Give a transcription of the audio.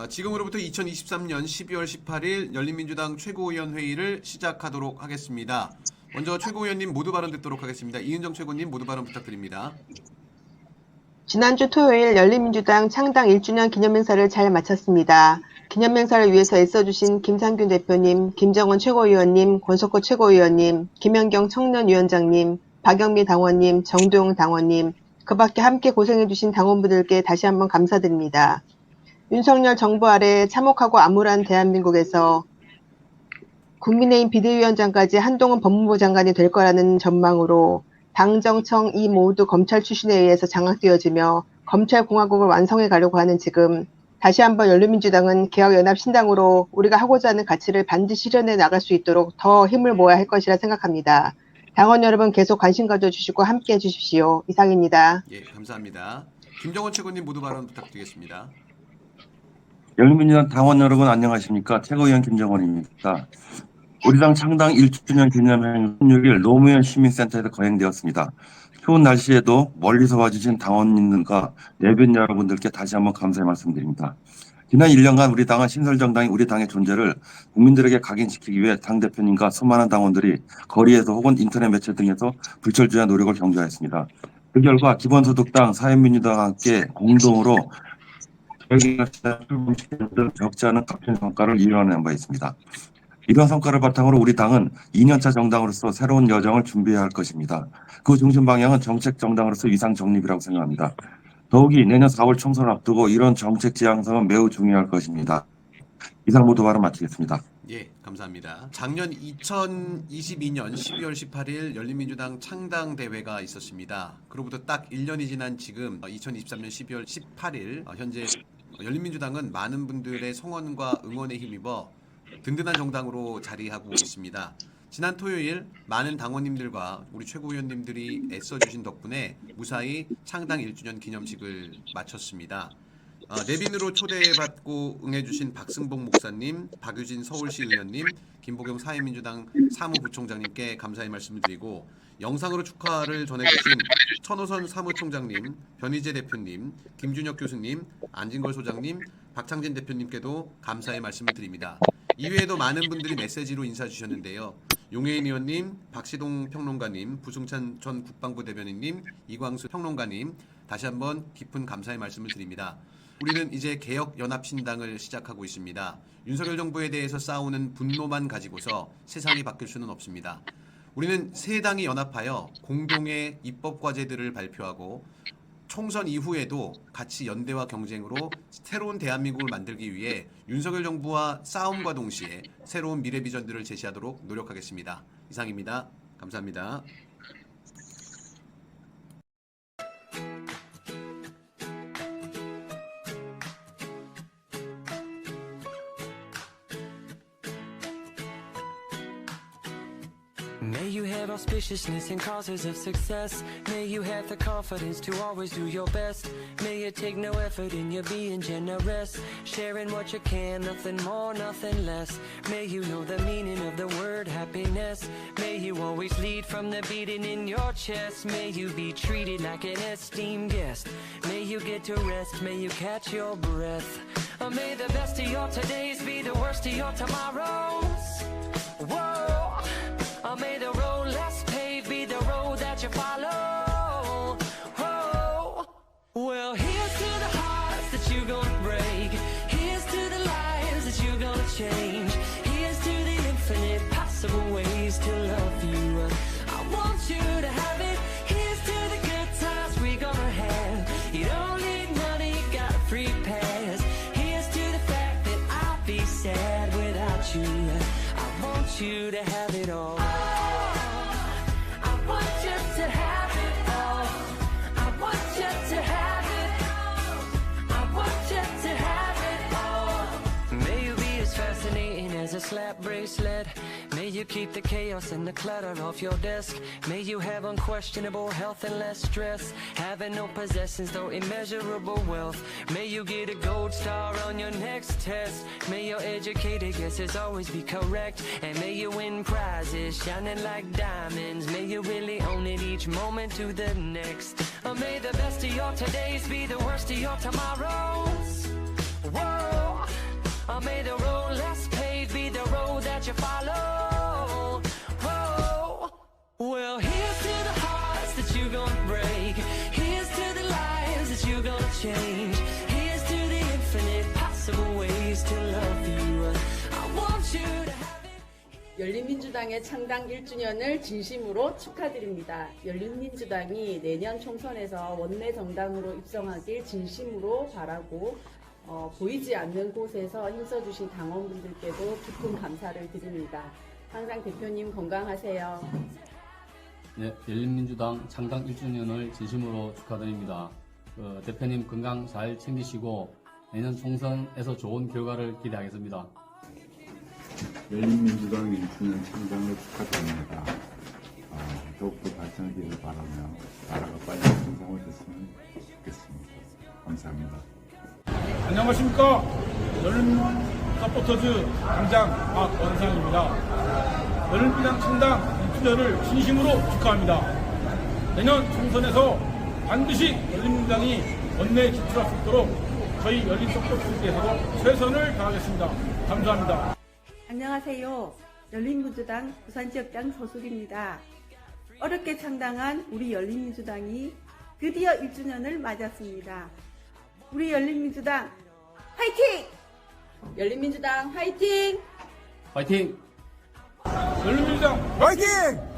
어, 지금으로부터 2023년 12월 18일 열린민주당 최고위원 회의를 시작하도록 하겠습니다. 먼저 최고위원님 모두 발언 듣도록 하겠습니다. 이은정 최고님 모두 발언 부탁드립니다. 지난주 토요일 열린민주당 창당 1주년 기념행사를 잘 마쳤습니다. 기념행사를 위해서 애써주신 김상균 대표님, 김정은 최고위원님, 권석호 최고위원님, 김현경 청년위원장님, 박영미 당원님, 정도영 당원님, 그 밖에 함께 고생해주신 당원분들께 다시 한번 감사드립니다. 윤석열 정부 아래 참혹하고 암울한 대한민국에서 국민의힘 비대위원장까지 한동훈 법무부 장관이 될 거라는 전망으로 당정청 이 모두 검찰 출신에 의해서 장악되어지며 검찰공화국을 완성해 가려고 하는 지금 다시 한번 열린민주당은 개혁연합신당으로 우리가 하고자 하는 가치를 반드시 실현해 나갈 수 있도록 더 힘을 모아야 할 것이라 생각합니다. 당원 여러분 계속 관심 가져주시고 함께 해 주십시오. 이상입니다. 예, 감사합니다. 김정은 최고님 모두 발언 부탁드리겠습니다. 열린민주당 당원 여러분 안녕하십니까 최고위원 김정원입니다. 우리 당 창당 1주년 기념행 16일 노무현 시민센터에서 거행되었습니다. 추운 날씨에도 멀리서 와주신 당원님과 내빈 여러분들께 다시 한번 감사의 말씀드립니다. 지난 1년간 우리 당은 신설정당이 우리 당의 존재를 국민들에게 각인시키기 위해 당대표님과 수많은 당원들이 거리에서 혹은 인터넷 매체 등에서 불철주야 노력을 경주하였습니다. 그 결과 기본소득당, 사회민주당과 함께 공동으로 여기가 출범시키는 적지 않은 값진 성과를 이뤄낸 바 있습니다. 이런 성과를 바탕으로 우리 당은 2년차 정당으로서 새로운 여정을 준비해야 할 것입니다. 그 중심 방향은 정책 정당으로서 위상 정립이라고 생각합니다. 더욱이 내년 4월 총선을 앞두고 이런 정책 지향성은 매우 중요할 것입니다. 이상 모두 발언 마치겠습니다. 예, 감사합니다. 작년 2022년 12월 18일 열린민주당 창당 대회가 있었습니다. 그로부터 딱 1년이 지난 지금 2023년 12월 18일 어, 현재 열린민주당은 많은 분들의 성원과 응원에 힘입어 든든한 정당으로 자리하고 있습니다. 지난 토요일 많은 당원님들과 우리 최고위원님들이 애써주신 덕분에 무사히 창당 1주년 기념식을 마쳤습니다. 어, 내빈으로 초대받고 응해주신 박승복 목사님, 박유진 서울시 의원님, 김보경 사회민주당 사무부총장님께 감사의 말씀을 드리고 영상으로 축하를 전해주신 천호선 사무총장님, 변희재 대표님, 김준혁 교수님, 안진걸 소장님, 박창진 대표님께도 감사의 말씀을 드립니다. 이외에도 많은 분들이 메시지로 인사 주셨는데요. 용혜인 의원님, 박시동 평론가님, 부승찬 전 국방부 대변인님, 이광수 평론가님 다시 한번 깊은 감사의 말씀을 드립니다. 우리는 이제 개혁 연합신당을 시작하고 있습니다. 윤석열 정부에 대해서 싸우는 분노만 가지고서 세상이 바뀔 수는 없습니다. 우리는 세 당이 연합하여 공동의 입법 과제들을 발표하고 총선 이후에도 같이 연대와 경쟁으로 새로운 대한민국을 만들기 위해 윤석열 정부와 싸움과 동시에 새로운 미래 비전들을 제시하도록 노력하겠습니다. 이상입니다. 감사합니다. May you have auspiciousness and causes of success. May you have the confidence to always do your best. May you take no effort in your being generous. Sharing what you can, nothing more, nothing less. May you know the meaning of the word happiness. May you always lead from the beating in your chest. May you be treated like an esteemed guest. May you get to rest. May you catch your breath. Uh, May the best of your todays be the worst of your tomorrows. Change. Here's to the infinite possible ways to love you. I want you to have it. Here's to the good times we gonna have. You don't need money, got a free pass. Here's to the fact that I'll be sad without you. I want you to have slap bracelet. May you keep the chaos and the clutter off your desk. May you have unquestionable health and less stress. Having no possessions, though immeasurable wealth. May you get a gold star on your next test. May your educated guesses always be correct. And may you win prizes shining like diamonds. May you really own it each moment to the next. Or may the best of your todays be the worst of your tomorrows. Whoa. Uh, that you follow. Whoa. Well, here's to the hearts that you're gonna break. Here's to the lives that you're gonna change. Here's to the infinite possible ways to love you. I want you to have. 열린민주당의 창당 1주년을 진심으로 축하드립니다. 열린민주당이 내년 총선에서 원내 정당으로 입성하길 진심으로 바라고 어, 보이지 않는 곳에서 힘써주신 당원분들께도 깊은 감사를 드립니다. 항상 대표님 건강하세요. 네, 열린민주당 창당 1주년을 진심으로 축하드립니다. 그 대표님 건강 잘 챙기시고 내년 총선에서 좋은 결과를 기대하겠습니다. 열린민주당 1주년 창당을 축하드립니다. 아, 더욱더 발전하기를 바라며 나라가 빨리 성공을 했으면 좋겠습니다. 감사합니다. 안녕하십니까 열린 서포터즈 당장 박원상입니다. 열린민당 창당 1주년을 진심으로 축하합니다. 내년 총선에서 반드시 열린민당이 원내에 진출할 수 있도록 저희 열린 서포터즈에서도 최선을 다하겠습니다. 감사합니다. 안녕하세요. 열린민주당 부산지역장 서숙입니다. 어렵게 창당한 우리 열린민주당이 드디어 1주년을 맞았습니다. 우리 열린민주당 화이팅! 열린민주당 화이팅! 파이팅! 열린민주당 화이팅!